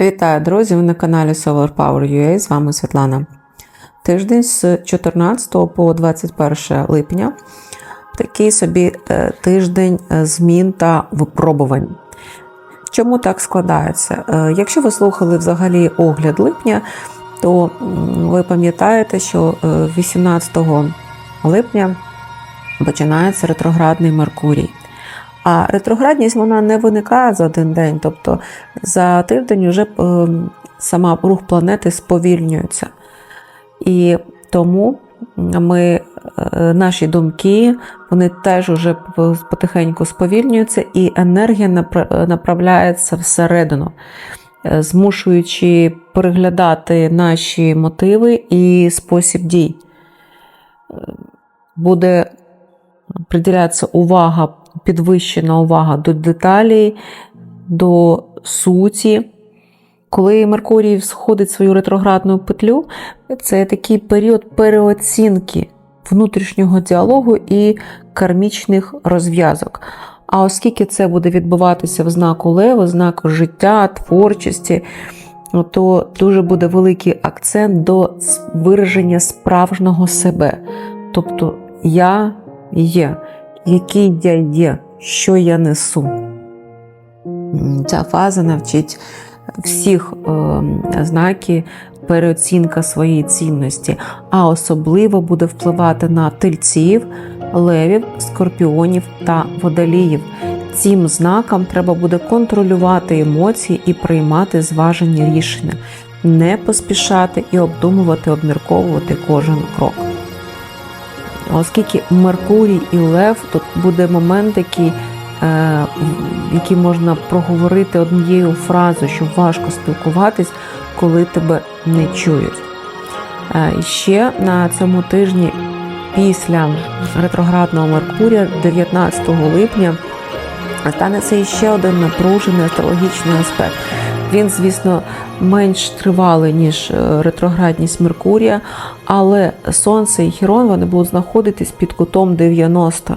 Вітаю, друзі! Ви на каналі Solar Power UA. З вами Світлана. Тиждень з 14 по 21 липня. Такий собі е, тиждень е, змін та випробувань. Чому так складається? Е, Якщо ви слухали взагалі огляд липня, то ви пам'ятаєте, що е, 18 липня починається ретроградний Меркурій. А ретроградність вона не виникає за один день, тобто за тиждень вже е, сама рух планети сповільнюється. І тому ми, е, наші думки, вони теж вже потихеньку сповільнюються, і енергія направляється всередину, е, змушуючи переглядати наші мотиви і спосіб дій. Буде приділятися увага, підвищена увага до деталей, до суті. Коли Меркурій сходить свою ретроградну петлю, це такий період переоцінки внутрішнього діалогу і кармічних розв'язок. А оскільки це буде відбуватися в знаку Лева, знаку життя, творчості, то дуже буде великий акцент до вираження справжнього себе. Тобто я є, який я є, що я несу. Ця фаза навчить всіх е, знаки переоцінка своєї цінності, а особливо буде впливати на тельців, левів, скорпіонів та водоліїв. Цим знакам треба буде контролювати емоції і приймати зважені рішення, не поспішати і обдумувати, обмірковувати кожен крок. Оскільки Меркурій і Лев, тут буде момент, який, е, який можна проговорити однією фразою, що важко спілкуватись, коли тебе не чують. Е, і ще на цьому тижні, після ретроградного Меркурія, 19 липня, станеться іще один напружений астрологічний аспект. Він, звісно, менш тривалий, ніж е, ретроградність Меркурія, але Сонце і Хірон вони будуть знаходитись під кутом 90.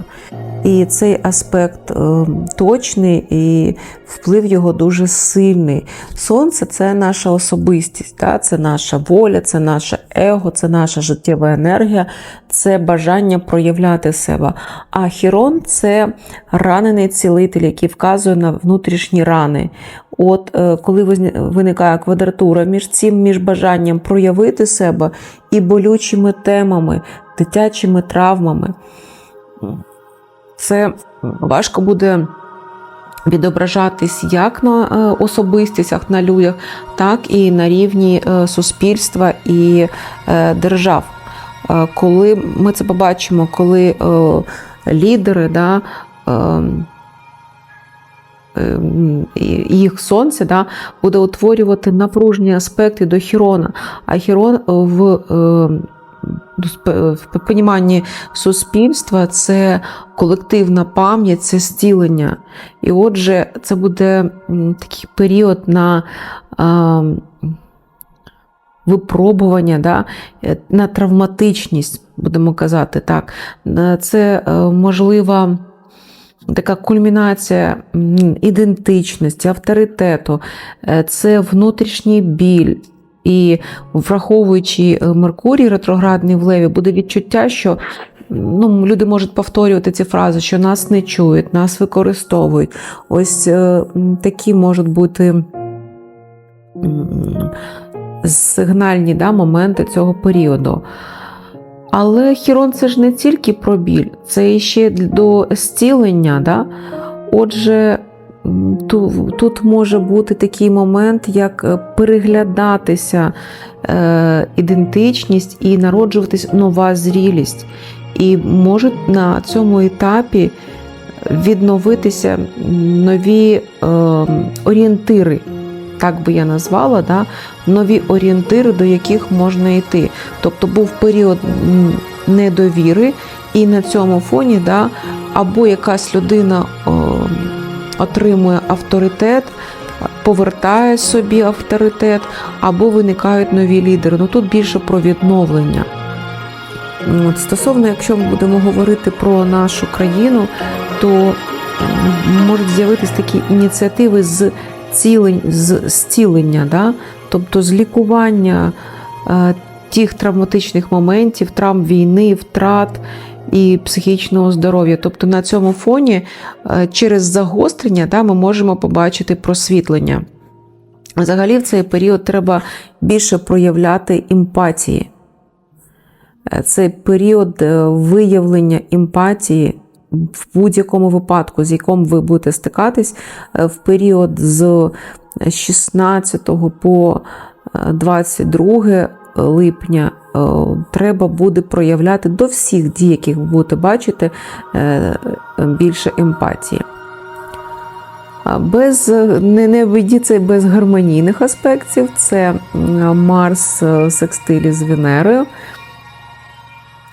І цей аспект е, точний і вплив його дуже сильний. Сонце це наша особистість, да? це наша воля, це наше его, це наша життєва енергія, це бажання проявляти себе. А Хірон це ранений цілитель, який вказує на внутрішні рани. От е, коли виникає квадратура між цим, між бажанням проявити себе і болючими темами, дитячими травмами, це важко буде відображатись як на е, особистостях, на людях, так і на рівні е, суспільства і держав. Коли ми це побачимо, коли лідери да, їх сонце да, буде утворювати напружені аспекти до Хірона. А Хірон в в поніманні суспільства це колективна пам'ять, це стілення. І отже, це буде такий період на випробування, да, на травматичність, будемо казати так. Це можлива така кульмінація ідентичності, авторитету, це внутрішній біль. І враховуючи Меркурій ретроградний в Леві, буде відчуття, що ну, люди можуть повторювати ці фрази, що нас не чують, нас використовують. Ось е, такі можуть бути сигнальні да, моменти цього періоду. Але Хірон це ж не тільки про біль, це ще до зцілення. Да? Отже, тут може бути такий момент, як е, переглядатися е, ідентичність і народжуватись нова зрілість. І можуть на цьому етапі відновитися нові е, орієнтири. Так би я назвала, да, нові орієнтири, до яких можна йти. Тобто був період недовіри, і на цьому фоні да, або якась людина о, отримує авторитет, повертає собі авторитет, або виникають нові лідери. Ну тут більше про відновлення. От, Стосовно, якщо ми будемо говорити про нашу країну, то можуть з'явитися такі ініціативи з зцілень- з- зцілення, да? тобто з лікування е, тих травматичних моментів, травм війни, втрат і психічного здоров'я. Тобто на цьому фоні е, через загострення да, ми можемо побачити просвітлення. Взагалі, в цей період треба більше проявляти емпатії. Е, Це період е, виявлення емпатії в будь-якому випадку, з яким ви будете стикатись, в період з 16 по е, 22 липня треба буде проявляти до всіх дій, яких ви будете бачити, е, більше емпатії. Без, не, не обійдіться без гармонійних аспектів. Це Марс е, секстилі з Венерою.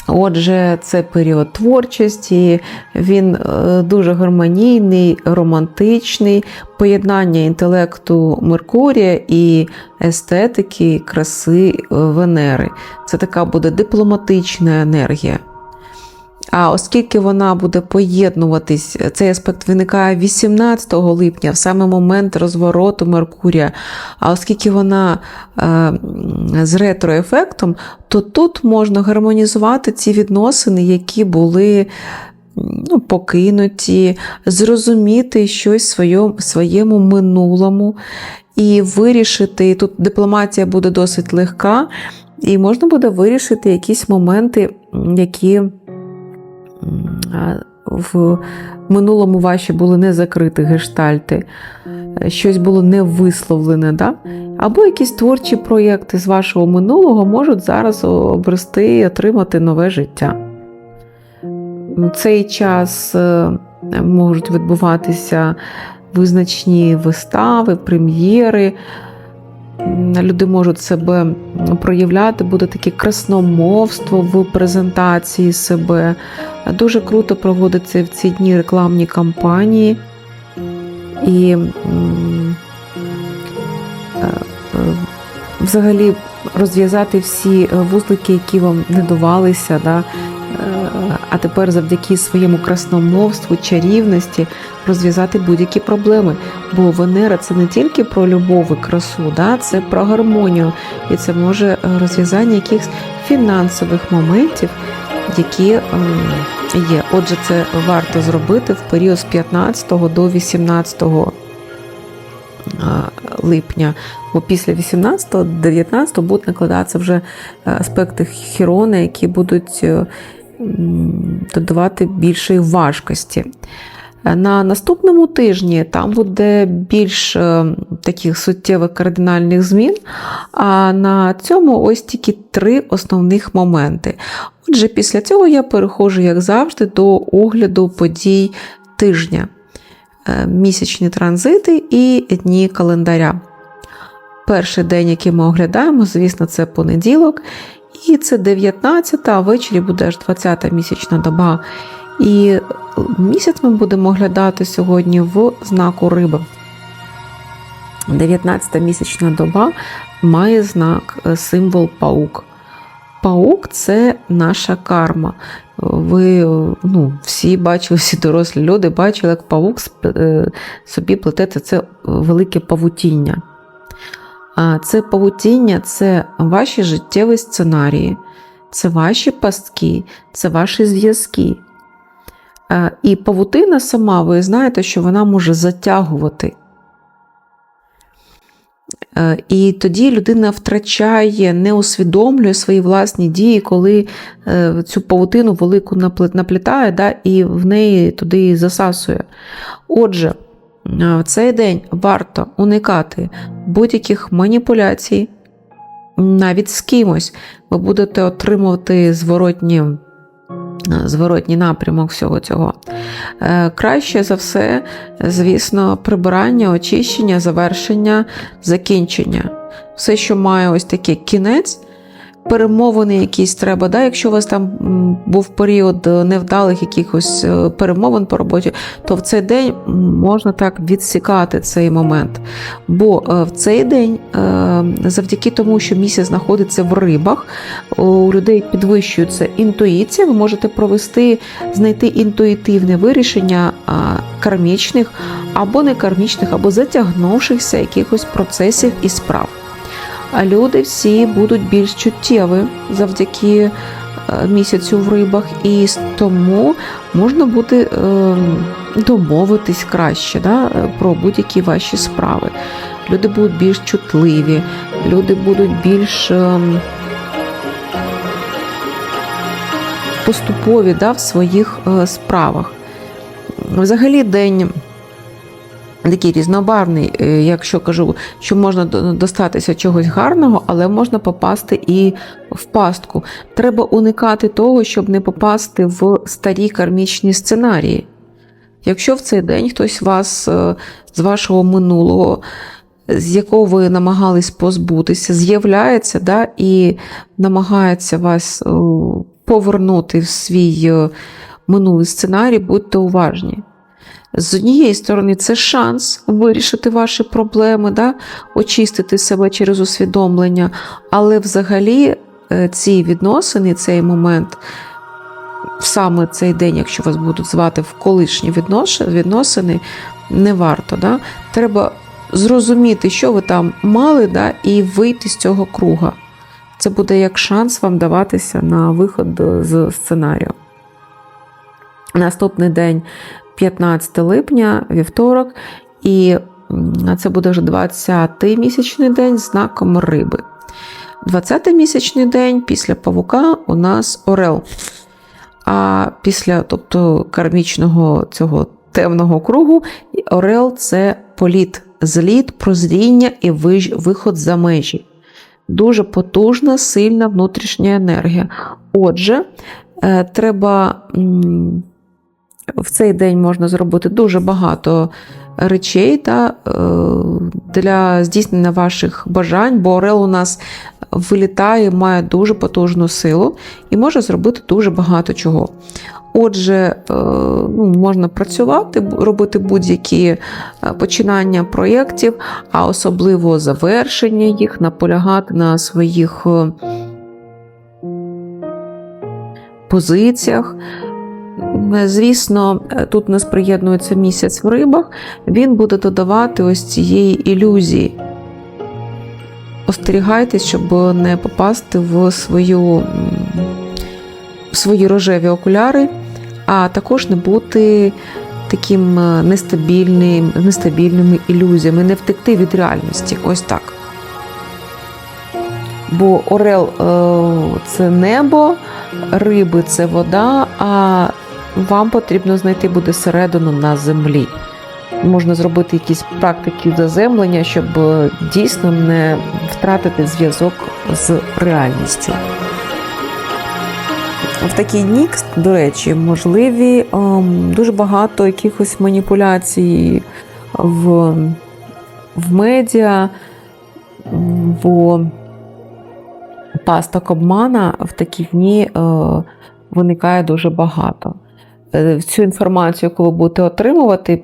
Отже, це період творчості, він е, дуже гармонійний, романтичний, поєднання інтелекту Меркурія і естетики, краси Венери. Це така буде дипломатична енергія. А оскільки вона буде поєднуватись, цей аспект виникає 18 липня, в саме момент розвороту Меркурія. А оскільки вона е, з ретроефектом, то тут можна гармонізувати ці відносини, які були ну, покинуті, зрозуміти щось своєму, своєму минулому і вирішити. Тут дипломатія буде досить легка, і можна буде вирішити якісь моменти, які в минулому ваші були не закриті гештальти, щось було не висловлене. Да? Або якісь творчі проєкти з вашого минулого можуть зараз обрести і отримати нове життя. Цей час е, можуть відбуватися визначні вистави, прем'єри. Люди можуть себе проявляти, буде таке красномовство в презентації себе. Дуже круто проводиться в ці дні рекламні кампанії. І е, е, взагалі розв'язати всі вузлики, які вам не давалися. Да? Е, А тепер завдяки своєму красномовству, чарівності розв'язати будь-які проблеми. Бо Венера це не тільки про любов і красу, да? це про гармонію. І це може е, розв'язання якихось фінансових моментів, які е, є. Отже, це варто зробити в період з 15 до 18 липня. Бо після 18-19 будуть накладатися вже е, аспекти Хірона, які будуть е, додавати більшої важкості. Е, На наступному тижні там буде більш таких суттєвих кардинальних змін. А на цьому ось тільки три основних моменти. Отже, після цього я переходжу, як завжди, до огляду подій тижня, місячні транзити і дні календаря. Перший день, який ми оглядаємо, звісно, це понеділок. І це 19, а ввечері буде аж 20 місячна доба. І місяць ми будемо оглядати сьогодні в знаку риби. 19-та місячна доба має знак символ паук. Паук це наша карма. Ви ну, всі бачили, всі дорослі люди бачили, як паук собі плететься це велике павутіння. Це павутіння це ваші життєві сценарії, це ваші пастки, це ваші зв'язки. І павутина сама, ви знаєте, що вона може затягувати. І тоді людина втрачає, не усвідомлює свої власні дії, коли цю павутину велику наплітає да, і в неї туди засасує. Отже, в цей день варто уникати будь-яких маніпуляцій, навіть з кимось ви будете отримувати зворотні, зворотній напрямок всього цього. Краще за все, звісно, прибирання, очищення, завершення, закінчення. Все, що має ось такий кінець, перемовини якісь треба. Да? Якщо у вас там був період е, невдалих якихось е, перемовин по роботі, то в цей день можна так відсікати цей момент. Бо е, в цей день, завдяки тому, що місяць знаходиться в рибах, у людей підвищується інтуїція, ви можете провести, знайти інтуїтивне вирішення кармічних або не кармічних, або затягнувшихся якихось процесів і справ. А люди всі будуть більш чуттєві завдяки е, місяцю в рибах, і тому можна буде е, домовитись краще да, е, про будь-які ваші справи. Люди будуть більш чутливі, люди будуть більш ем, поступові да, в своїх е, справах. Взагалі, день такий різнобарвний, е, якщо кажу, що можна достатися чогось гарного, але можна попасти і в пастку. Треба уникати того, щоб не попасти в старі кармічні сценарії. Якщо в цей день хтось вас е, з вашого минулого, з якого ви намагались позбутися, з'являється да, і намагається вас е, повернути в свій минулий сценарій, будьте уважні. З однієї сторони, це шанс вирішити ваші проблеми, да? очистити себе через усвідомлення, але взагалі е, ці відносини, цей момент, саме цей день, якщо вас будуть звати в колишні відносини, не варто. Да? Треба зрозуміти, що ви там мали, да? і вийти з цього круга. Це буде як шанс вам даватися на виход з сценарію. Наступний день 15 липня, вівторок, і це буде вже 20-й місячний день знаком риби. 20-й місячний день після павука у нас Орел. А після тобто, кармічного цього темного кругу Орел це політ, зліт, прозріння і виход за межі. Дуже потужна, сильна внутрішня енергія. Отже, е, треба. В цей день можна зробити дуже багато речей та, е, для здійснення ваших бажань, бо Орел у нас вилітає, має дуже потужну силу і може зробити дуже багато чого. Отже, е, ну, можна працювати, робити будь-які е, починання проєктів, а особливо завершення їх, наполягати на своїх позиціях. Звісно, тут у нас приєднується місяць в рибах, він буде додавати ось цієї ілюзії. Остерігайтесь, щоб не попасти в, свою, в свої рожеві окуляри, а також не бути таким е, нестабільним, нестабільними ілюзіями, не втекти від реальності. Ось так. Бо Орел е, це небо, риби це вода, а вам потрібно знайти буде середину на землі. Можна зробити якісь практики заземлення, щоб е, дійсно не втратити зв'язок з реальністю. В такий дні, до речі, можливі ем, дуже багато якихось маніпуляцій в, в медіа, в пасток обмана в такі дні е, виникає дуже багато. Е, Цю інформацію, яку ви будете отримувати,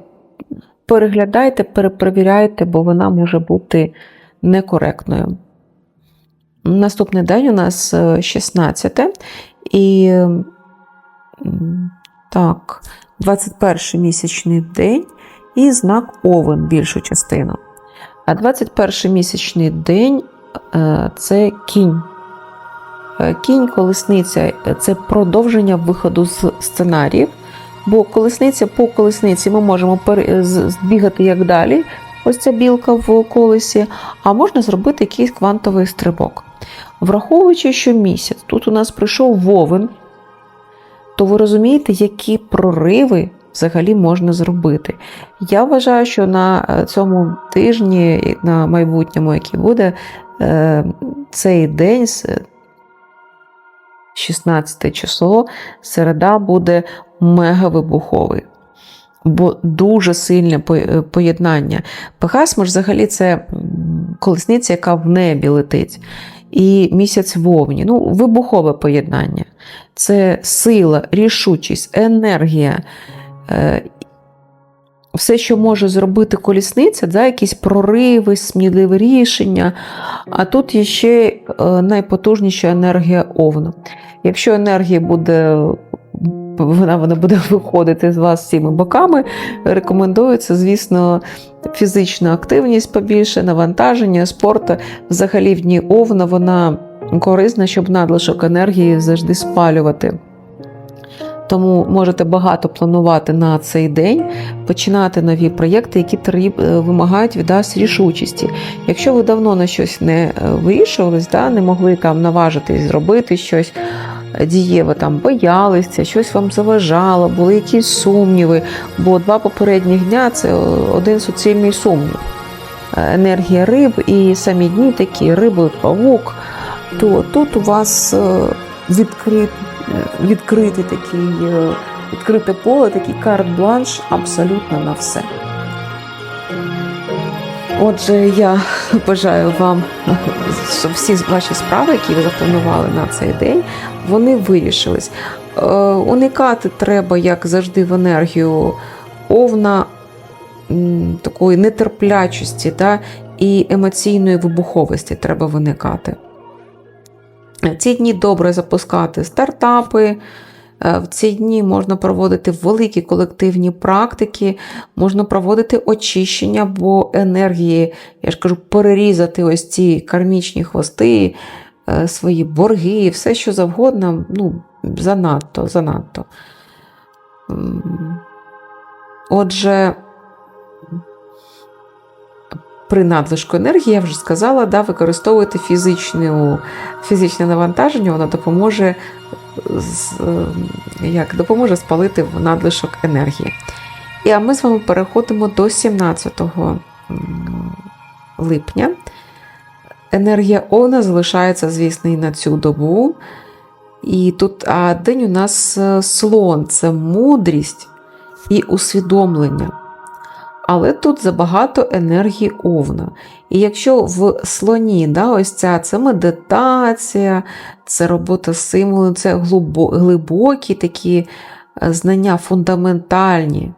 переглядайте, перепровіряйте, бо вона може бути некоректною. Наступний день у нас е, 16 і так, 21 місячний день і знак Овен більшу частину. А 21 місячний день е, це кінь. Е, Кінь, колесниця це продовження виходу з сценаріїв. Бо колесниця по колесниці ми можемо збігати як далі, ось ця білка в колесі, а можна зробити якийсь квантовий стрибок. Враховуючи, що місяць тут у нас прийшов вовен, то ви розумієте, які прориви взагалі можна зробити. Я вважаю, що на е, цьому тижні, на майбутньому, який буде, е, цей день, 16 число, середа буде мегавибуховий. Бо дуже сильне е, поєднання. Пегас, ж взагалі, це колесниця, яка в небі летить. і місяць вовні. Ну, вибухове поєднання. Це сила, рішучість, енергія. Все, що може зробити колісниця, да, якісь прориви, сміливі рішення. А тут є ще е, найпотужніша енергія овну. Якщо енергія буде, вона, вона буде виходити з вас всіми боками, рекомендується, звісно, фізична активність побільше, навантаження, спорту. Взагалі в дні овна вона корисна, щоб надлишок енергії завжди спалювати. Тому можете багато планувати на цей день, починати нові проєкти, які е, вимагають від вас рішучості. Якщо ви давно на щось не е, вирішувались, да, не могли там наважитись зробити щось е, дієве, там боялися, щось вам заважало, були якісь сумніви, бо два попередніх дня це один суцільний сумнів. Енергія риб і самі дні такі риби, павук, то тут у вас відкрит, відкритий такий, е, відкрите поле, такий карт-бланш абсолютно на все. Отже, я бажаю вам, щоб всі ваші справи, які ви запланували на цей день, вони вирішились. Е, Уникати треба, як завжди, в енергію овна такої нетерплячості та, і емоційної вибуховості треба виникати. В ці дні добре запускати стартапи. е, В ці дні можна проводити великі колективні практики, можна проводити очищення, бо енергії, я ж кажу, перерізати ось ці кармічні хвости, е, свої борги, все що завгодно, ну, занадто, занадто. Отже, при надлишку енергії, я вже сказала, да, використовуйте фізичну, фізичне навантаження, воно допоможе, як, допоможе спалити надлишок енергії. І а ми з вами переходимо до 17 липня. Енергія Овна залишається, звісно, і на цю добу. І тут а день у нас е, слон це мудрість і усвідомлення. Але тут забагато енергії овна. І якщо в слоні, да, ось ця це медитація, це робота з символом, це глибокі такі е, знання фундаментальні,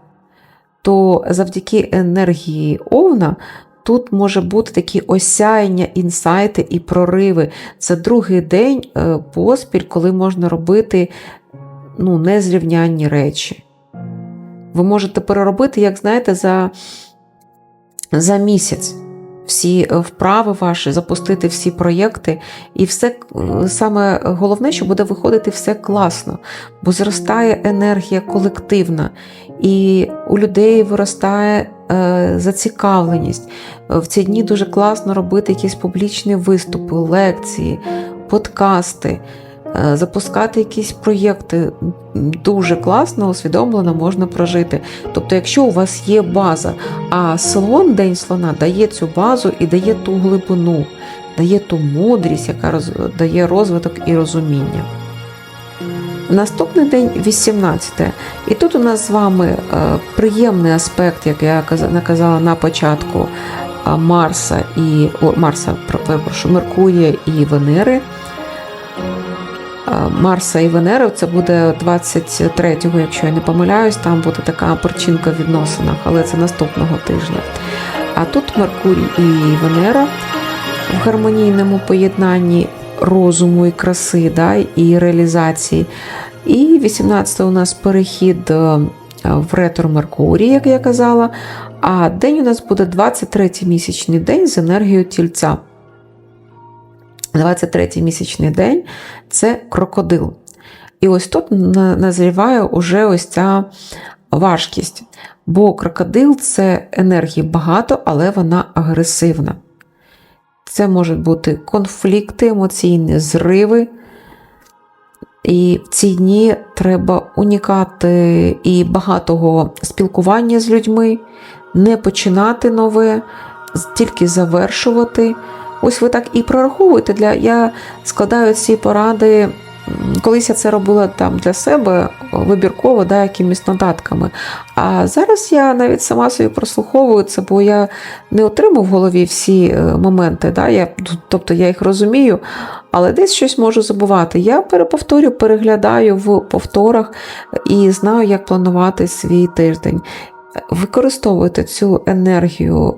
то завдяки енергії овна тут може бути такі осяяння, інсайти і прориви. Це другий день е, поспіль, коли можна робити ну, незрівнянні речі. Ви можете переробити, як знаєте, за, за місяць всі е, вправи ваші, запустити всі проєкти, і все саме головне, що буде виходити все класно, бо зростає енергія колективна, і у людей виростає е, зацікавленість. Е, В ці дні дуже класно робити якісь публічні виступи, лекції, подкасти. Е, Запускати якісь проєкти дуже класно, усвідомлено можна прожити. Тобто, якщо у вас є база, а слон, День слона, дає цю базу і дає ту глибину, дає ту мудрість, яка роз... дає розвиток і розуміння. Наступний день 18. І тут у нас з вами е, приємний аспект, як я наказала на початку Марса і о, Марса, про- Меркурія і Венери. Марса і Венери це буде 23-го, якщо я не помиляюсь, там буде така перчинка в відносинах, але це наступного тижня. А тут Меркурій і Венера в гармонійному поєднанні розуму і краси, да, і реалізації. І 18 у нас перехід е, в ретро Меркурій, як я казала. А день у нас буде 23-й місячний день з енергією тільця. 23-й місячний день це крокодил. І ось тут назріває уже ось ця важкість. Бо крокодил це енергії багато, але вона агресивна. Це можуть бути конфлікти, емоційні зриви. І в ці дні треба унікати і багатого спілкування з людьми, не починати нове, тільки завершувати. Ось ви так і прораховуєте. Для, я складаю ці поради колись я це робила там для себе вибірково, да, якимись додатками. А зараз я навіть сама собі прослуховую це, бо я не отримую в голові всі е, моменти. Да, я, тобто я їх розумію, але десь щось можу забувати. Я переповторю, переглядаю в повторах і знаю, як планувати свій тиждень. Використовуйте цю енергію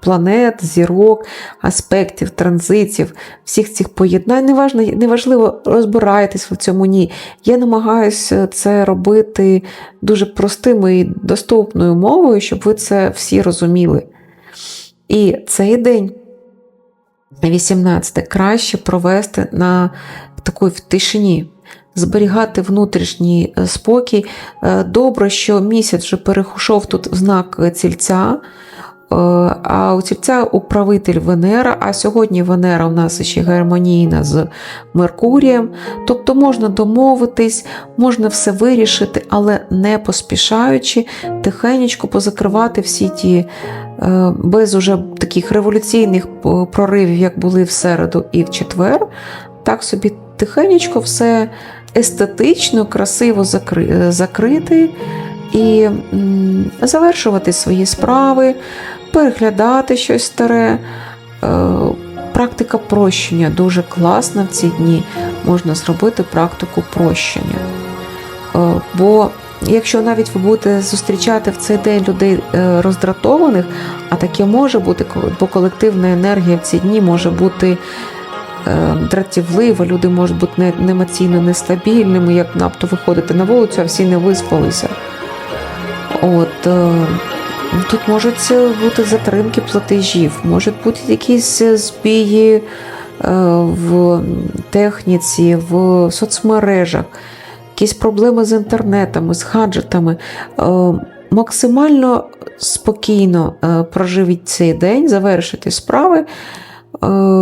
планет, зірок, аспектів, транзитів, всіх цих поєднань. Неважно, неважливо, розбирайтесь в цьому ні. Я намагаюся це робити дуже простими і доступною мовою, щоб ви це всі розуміли. І цей день, 18, краще провести на такій в тишині. Зберігати внутрішній е, спокій. Е, Добре, що місяць вже перейшов тут в знак цільця, е, а у цільця управитель Венера, а сьогодні Венера у нас ще гармонійна з Меркурієм. Тобто можна домовитись, можна все вирішити, але не поспішаючи, тихенечко позакривати всі ті е, без уже таких революційних е, проривів, як були в середу і в четвер. Так собі тихенечко все естетично, красиво закри- е, закрити і завершувати свої справи, переглядати щось старе. Е, Практика прощення дуже класна в ці дні. Можна зробити практику прощення. Е, Бо якщо навіть ви будете зустрічати в цей день людей е, роздратованих, а таке може бути, бо колективна енергія в ці дні може бути дратівлива, люди можуть бути емоційно нестабільними, як надто виходити на вулицю, а всі не виспалися. От, е, тут можуть бути затримки платежів, можуть бути якісь збії е, в техніці, в соцмережах, якісь проблеми з інтернетами, з гаджетами. Е, Максимально спокійно проживіть цей день, завершити справи.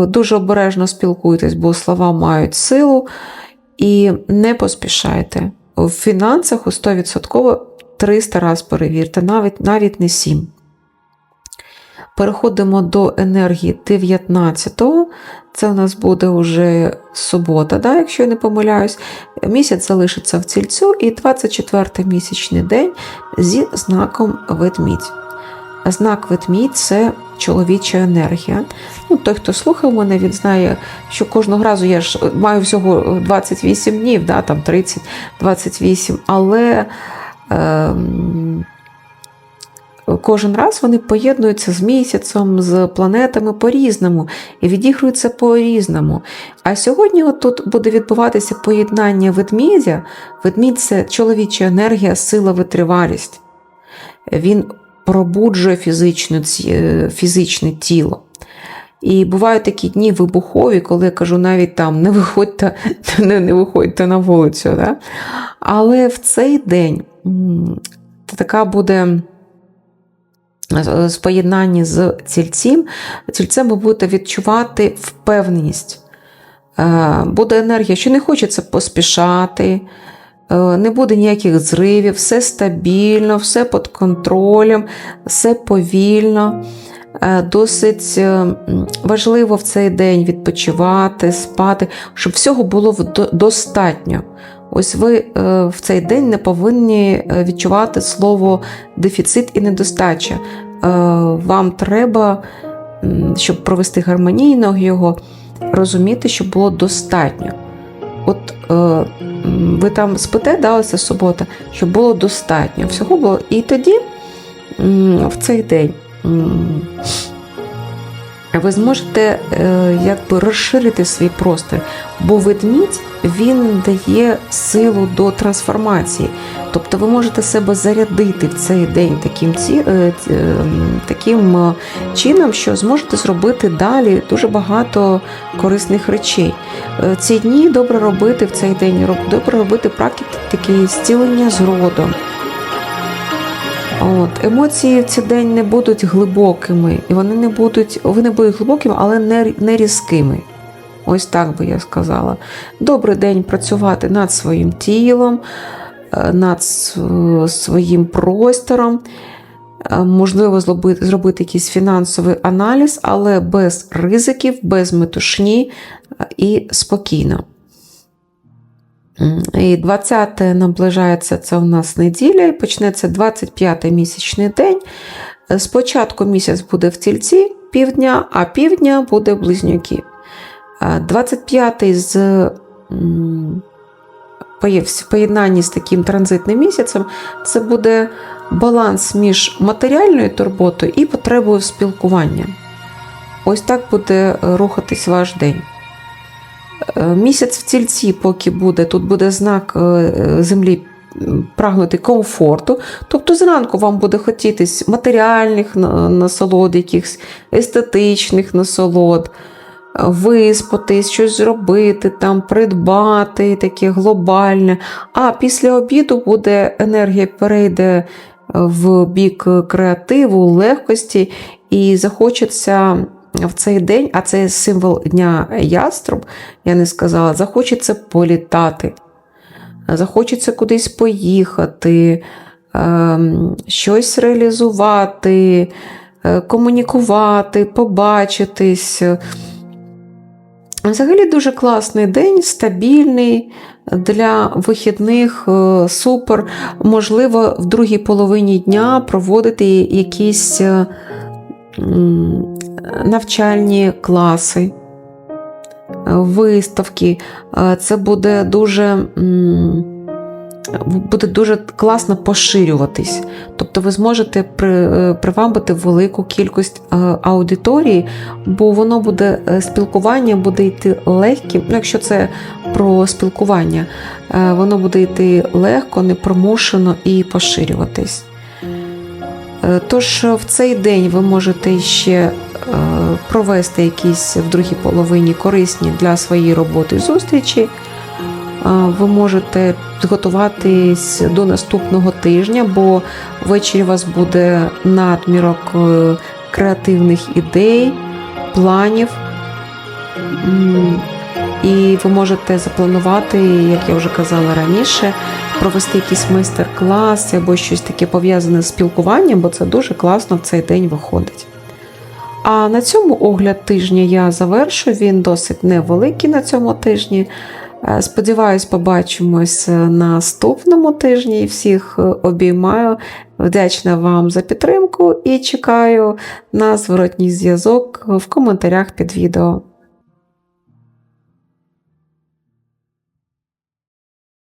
Дуже обережно спілкуйтесь, бо слова мають силу. І не поспішайте. В фінансах у 100% 300 раз перевірте, навіть, навіть не 7. Переходимо до енергії 19-го. Це у нас буде вже субота, да, якщо я не помиляюсь. Місяць залишиться в цільцю, і 24-й місячний день зі знаком ведмідь. Знак ведмідь це чоловіча енергія. Ну, той, хто слухав мене, він знає, що кожного разу я ж маю всього 28 днів, да, там 30, 28, але кожен раз вони поєднуються з місяцем, з планетами по-різному і відігруються по-різному. А сьогодні от тут буде відбуватися поєднання ведмідя. Ведмідь це чоловіча енергія, сила, витривалість. Він пробуджує фізичну, ці- е, фізичне тіло. І бувають такі дні вибухові, коли я кажу, навіть там не виходьте, не, не виходьте на вулицю. Да? Але в цей день така буде е, з поєднанні з цільцем, цільцем ви будете відчувати впевненість. Е, Буде енергія, що не хочеться поспішати, е, не буде ніяких зривів, все стабільно, все під контролем, все повільно. Е, Досить е, важливо в цей день відпочивати, спати, щоб всього було достатньо. Ось ви е, в цей день не повинні відчувати слово дефіцит і недостача. Вам треба, щоб провести гармонійно його, розуміти, що було достатньо. От ви там спите, да, ось субота, щоб було достатньо. Всього було. І тоді в цей день ви зможете е, якби розширити свій простір, бо ведмідь він дає силу до трансформації. Тобто ви можете себе зарядити в цей день таким, е, е, таким чином, що зможете зробити далі дуже багато корисних речей. Ці дні добре робити в цей день, добре робити практики зцілення з родом. От, емоції в цей день не будуть глибокими, і вони не будуть, вони будуть глибокими, але не, не різкими. Ось так би я сказала. Добрий день працювати над своїм тілом, е, над своїм простором. Е, Можливо, зробити, зробити якийсь фінансовий аналіз, але без ризиків, без метушні е, і спокійно. І 20 наближається це у нас неділя, і почнеться 25-й місячний день. Е, Спочатку місяць буде в тільці півдня, а півдня буде близнюки. Е, 25-й з в поєднанні з таким транзитним місяцем це буде баланс між матеріальною турботою і потребою спілкування. Ось так буде рухатись ваш день. Е, Місяць в тільці, поки буде, тут буде знак е, землі прагнути комфорту. Тобто зранку вам буде хотітись матеріальних насолод, якихось естетичних насолод, е, виспатись, щось зробити, там, придбати, таке глобальне. А після обіду буде енергія перейде в бік креативу, легкості, і захочеться в цей день, а це символ дня яструб, я не сказала, захочеться політати, захочеться кудись поїхати, ем, щось реалізувати, е, комунікувати, побачитись. Взагалі дуже класний день, стабільний для вихідних, е, супер. Можливо, в другій половині дня проводити якісь е, навчальні класи, е, виставки. Е, Це буде дуже. Буде дуже класно поширюватись. Тобто ви зможете е, привабити велику кількість аудиторії, бо воно буде спілкування буде йти легким. Ну, якщо це про спілкування, воно буде йти легко, непромушено і поширюватись. Е, Тож в цей день ви можете ще е, провести якісь в другій половині корисні для своєї роботи зустрічі. Ви можете підготуватись до наступного тижня, бо ввечері у вас буде надмірок е, креативних ідей, планів. І ви можете запланувати, як я вже казала раніше, провести якийсь майстер-клас або щось таке пов'язане з спілкуванням, бо це дуже класно в цей день виходить. А на цьому огляд тижня я завершу. Він досить невеликий на цьому тижні. Е, Сподіваюсь, побачимось на наступному тижні. Всіх е, обіймаю. Вдячна вам за підтримку і чекаю на зворотній зв'язок в коментарях під відео.